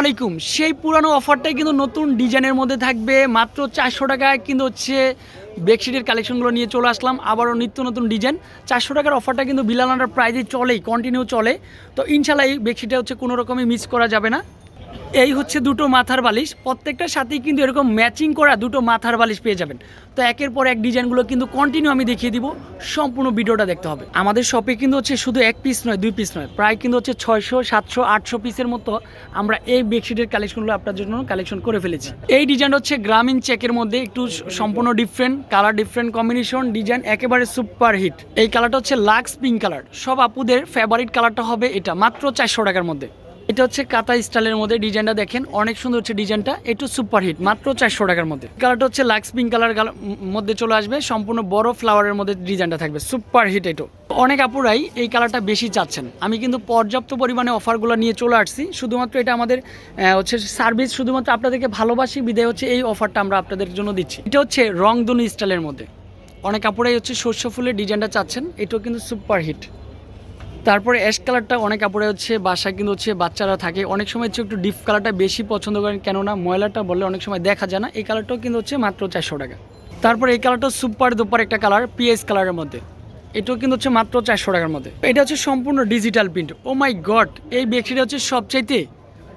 আলাইকুম। সেই পুরানো অফারটাই কিন্তু নতুন ডিজাইনের মধ্যে থাকবে। মাত্র চারশো টাকায় কিন্তু হচ্ছে বেডশিটের কালেকশনগুলো নিয়ে চলে আসলাম। আবারও নিত্য নতুন ডিজাইন। চারশো টাকার অফারটা কিন্তু বিলালানার প্রাইজে চলেই কন্টিনিউ চলে। তো ইনশাল্লাহ এই বেডশিটটা হচ্ছে কোনো রকমই মিস করা যাবে না। এই হচ্ছে দুটো মাথার বালিশ। প্রত্যেকটার সাথেই কিন্তু এরকম ম্যাচিং করা দুটো মাথার বালিশ পেয়ে যাবেন। তো একের পর এক ডিজাইনগুলো কিন্তু কন্টিনিউ আমি দেখিয়ে দিব। সম্পূর্ণ ভিডিওটা দেখতে হবে। আমাদের শপে কিন্তু হচ্ছে শুধু এক পিস নয়, দুই পিস নয়। প্রায় কিন্তু হচ্ছে ছয়শো, সাতশো, আটশো পিসের মতো আমরা এই বেডশিটের কালেকশনগুলো আপনার জন্য কালেকশন করে ফেলেছি। এই ডিজাইনটা হচ্ছে গ্রামীণ চেকের মধ্যে একটু সম্পূর্ণ different colour different combination design একেবারে সুপার হিট এই কালারটা হচ্ছে লাক্স পিঙ্ক কালার সব আপুদের ফেভারিট কালারটা হবে এটা, মাত্র চারশো টাকার মধ্যে। এটা হচ্ছে কাতা স্টাইলের মধ্যে ডিজাইনটা দেখেন, অনেক সুন্দর হচ্ছে ডিজাইনটা, একটু সুপার হিট মাত্র চারশো টাকার মধ্যে। কালারটা হচ্ছে লাক্স পিঙ্ক কালার মধ্যে চলে আসবে, সম্পূর্ণ বড় ফ্লাওয়ারের মধ্যে ডিজাইনটা থাকবে সুপার হিট এটো। অনেক আপুরাই এই কালারটা বেশি চাচ্ছেন। আমি কিন্তু পর্যাপ্ত পরিমাণে অফারগুলো নিয়ে চলে আসছি, শুধুমাত্র এটা আমাদের হচ্ছে সার্ভিস, শুধুমাত্র আপনাদেরকে ভালোবাসি, বিদায় হচ্ছে এই অফারটা আমরা আপনাদের জন্য দিচ্ছি। এটা হচ্ছে রংধনু স্টাইলের মধ্যে। অনেক আপুরাই হচ্ছে শস্য ফুলের ডিজাইনটা চাচ্ছেন, এটাও কিন্তু সুপার হিট তারপরে অ্যাশ কালারটা অনেক কাপড়ে হচ্ছে, বাসায় কিন্তু হচ্ছে বাচ্চারা থাকে। অনেক সময় হচ্ছে একটু ডিপ কালারটা বেশি পছন্দ করেন, কেননা ময়লাটা বললে অনেক সময় দেখা যায় না। এই কালারটাও কিন্তু হচ্ছে মাত্র চারশো টাকা। তারপরে এই কালারটা সুপার দুপার একটা কালার, পিএস কালারের মধ্যে। এটাও কিন্তু হচ্ছে মাত্র চারশো টাকার মধ্যে। এটা হচ্ছে সম্পূর্ণ digital print. Oh my god এই বেডশিট হচ্ছে সবচাইতে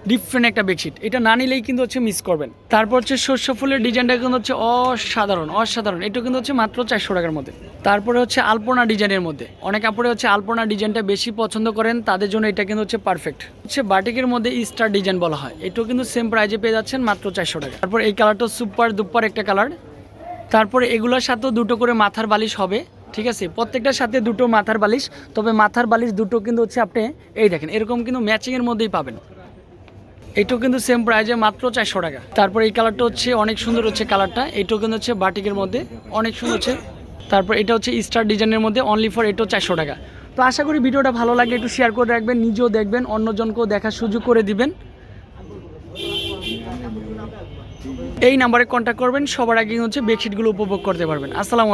ডিফারেন্ট একটা বেডশিট এটা না নিলেই কিন্তু হচ্ছে মিস করবেন। তারপর হচ্ছে শস্য ফুলের ডিজাইনটা কিন্তু হচ্ছে অসাধারণ অসাধারণ। এটা কিন্তু হচ্ছে মাত্র চারশো টাকার মধ্যে। তারপরে হচ্ছে আলপনা ডিজাইনের মধ্যে। অনেক কাপড়ে হচ্ছে আলপনা ডিজাইনটা বেশি পছন্দ করেন, তাদের জন্য এটা কিন্তু হচ্ছে পারফেক্ট হচ্ছে বাটিকের মধ্যে স্টার ডিজাইন বলা হয়। এটাও কিন্তু সেম প্রাইজে পেয়ে যাচ্ছেন মাত্র চারশো টাকা। তারপর এই কালারটা সুপার দুপার একটা কালার তারপরে এগুলোর সাথেও দুটো করে মাথার বালিশ হবে, ঠিক আছে? প্রত্যেকটার সাথে দুটো মাথার বালিশ, তবে মাথার বালিশ দুটো কিন্তু হচ্ছে আপনি, এই দেখেন, এরকম কিন্তু ম্যাচিংয়ের মধ্যেই পাবেন। এটাও কিন্তু সেম প্রাইজে মাত্র চারশো টাকা। তারপর এই কালারটা হচ্ছে অনেক সুন্দর হচ্ছে কালারটা এটাও কিন্তু হচ্ছে বাটিকের মধ্যে অনেক সুন্দর হচ্ছে। তারপর এটা হচ্ছে স্টার ডিজাইনের মধ্যে অনলি ফর এটাও চারশো টাকা। তো আশা করি ভিডিওটা ভালো লাগে একটু শেয়ার করে রাখবেন, নিজেও দেখবেন, অন্যজনকেও দেখার সুযোগ করে দিবেন। এই নাম্বারে কন্ট্যাক্ট করবেন, সবার আগে হচ্ছে বেডশিটগুলো উপভোগ করতে পারবেন। আসসালামু